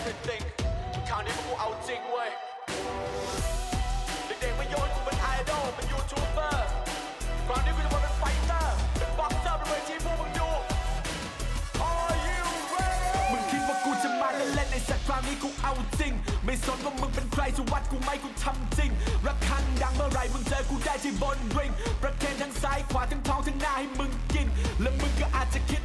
everything คราวนี้พวกกูเอาจริงเว้ย เด็กๆมาโยนกูเป็นไอดอลเป็นยูทูบเบอร์คราวนี้กูจะมาเป็นไฟเตอร์ เป็นบ็อกเซอร์เป็นเวทีพวกมึงดู Are you ready มึงคิดว่ากูจะมาเล่นๆในสัตว์คราวนี้กูเอาจริง ไม่สนว่ามึงเป็นใครจะวัดกูไหมกูทำจริงระฆังดังเมื่อไหรมึงเจอกูได้ที่บนริง ประเคนทั้งซ้ายขวาทั้งท้องทั้งหน้าให้มึง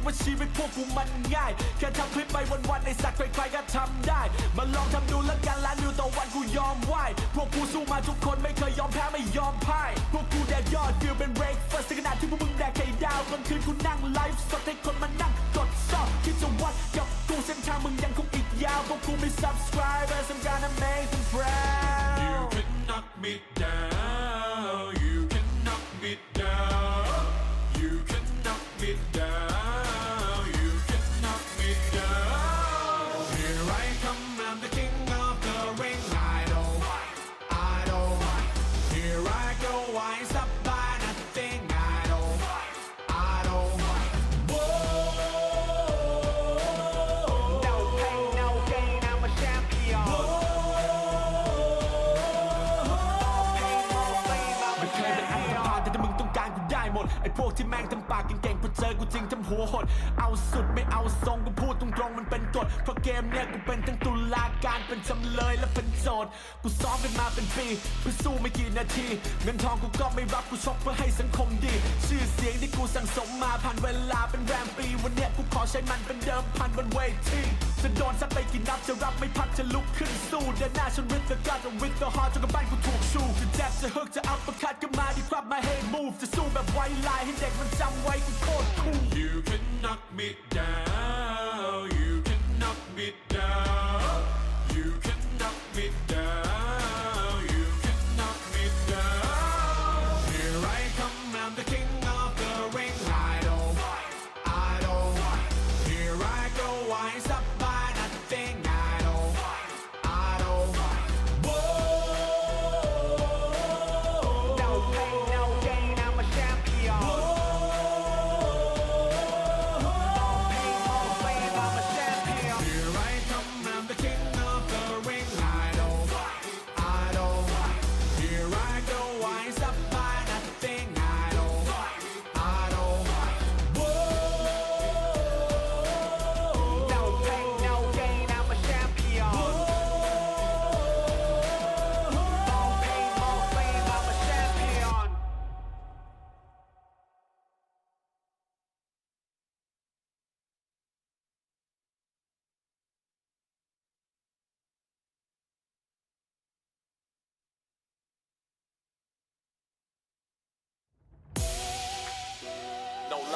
ว่าชีวิตพวกกูมันง่าย แค่ทำคลิปไปวันๆในสัตว์ใครๆก็ทำได้ มาลองทำดูแล้วกันล้านวิวต่อวันกูยอมไหวพวกกูสู้มาทุกคนไม่เคยยอมแพ้ไม่ยอมพ่ายพวกกูแดกยอดวิวเป็นเบรกเฟิร์สขนาดที่พวกมึงแดกไข่ดาวกลางคืนกูนั่งไลฟ์สดให้คนมานั่งกดซอบคิดจะวัดกับกูเส้นทางมึงยังคงอีกยาวพวกกูมี subscribers I'm gonna make them proud You can knock me ได้หมดไอ้พวกที่แม่งทำปากเก่งๆพอเจอกูจริงทำหัวหด เอาสุดไม่เอาทรงกูพูดตรงๆมันเป็นกฎเพราะเกมเนี้ยกูเป็นทั้งตุลาการเป็นจำเลยและเป็นโจทย์กูซ้อมกันมาเป็นปีเพื่อสู้ไม่กี่นาทีเงินทองกูก็ไม่รับกูชกเพื่อให้สังคมดี ชื่อเสียงที่กูสั่งสมมาผ่านเวลาเป็นแรมปี วันเนี้ยกูขอใช้มันเป็นเดิมพันบนเวที จะโดนซัดไปกี่นับจะรับไม่พักจะลุกขึ้นสู้เดินหน้าฉัน with the gut and with the heart จนกระบ้านกูถูกชูจะแจบจะฮึกจะอัปคัดก็มาดีครับมา hey move จะสู้แบบไวไลน์ให้เด็กมันจำไว้กูโคตรคูล You can knock me down.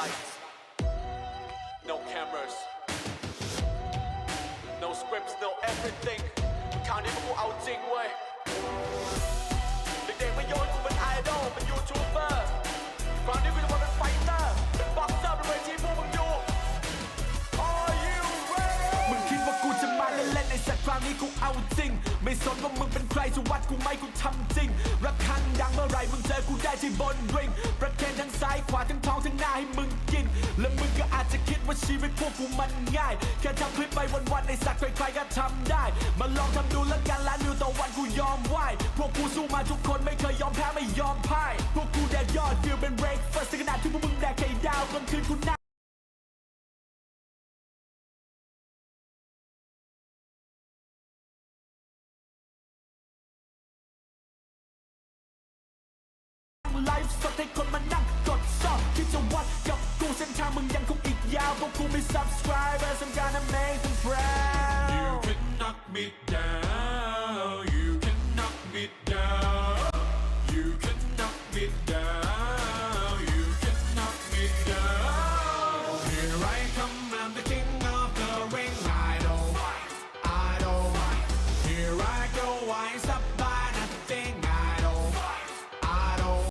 Lights, no cameras, no scripts, no everything คราวนี้พวกกูเอาจริงเว้ย เด็กๆมาโยนกูเป็นไอดอลเป็นยูทูบเบอร์คราวนี้กูจะมาเป็นไฟเตอร์ เป็นบ็อกเซอร์เป็นเวทีพวกมึงดู Are you ready มึงคิดว่ากูจะมาเล่นๆในสัตว์คราวนี้กูเอาจริง ไม่สนว่ามึงเป็นใครจะวัดกูไหมกูทำจริงระฆังดังเมื่อไหรมึงเจอกูได้ที่บนริงประเคนทั้ง ชีวิตพวกกูมันง่าย แค่ทำคลิปไปวันๆในสักใครๆก็ทำได้ มาลองทำดูแล้วกันล้านวิวต่อวันกูยอมไหวพวกกูสู้มาทุกคนไม่เคยยอมแพ้ไม่ยอมพ่าย พวกกูแดกยอด พวกกูมี subscribers I'm gonna make them You proud can knock me down. You can knock me down. You can knock me down. You can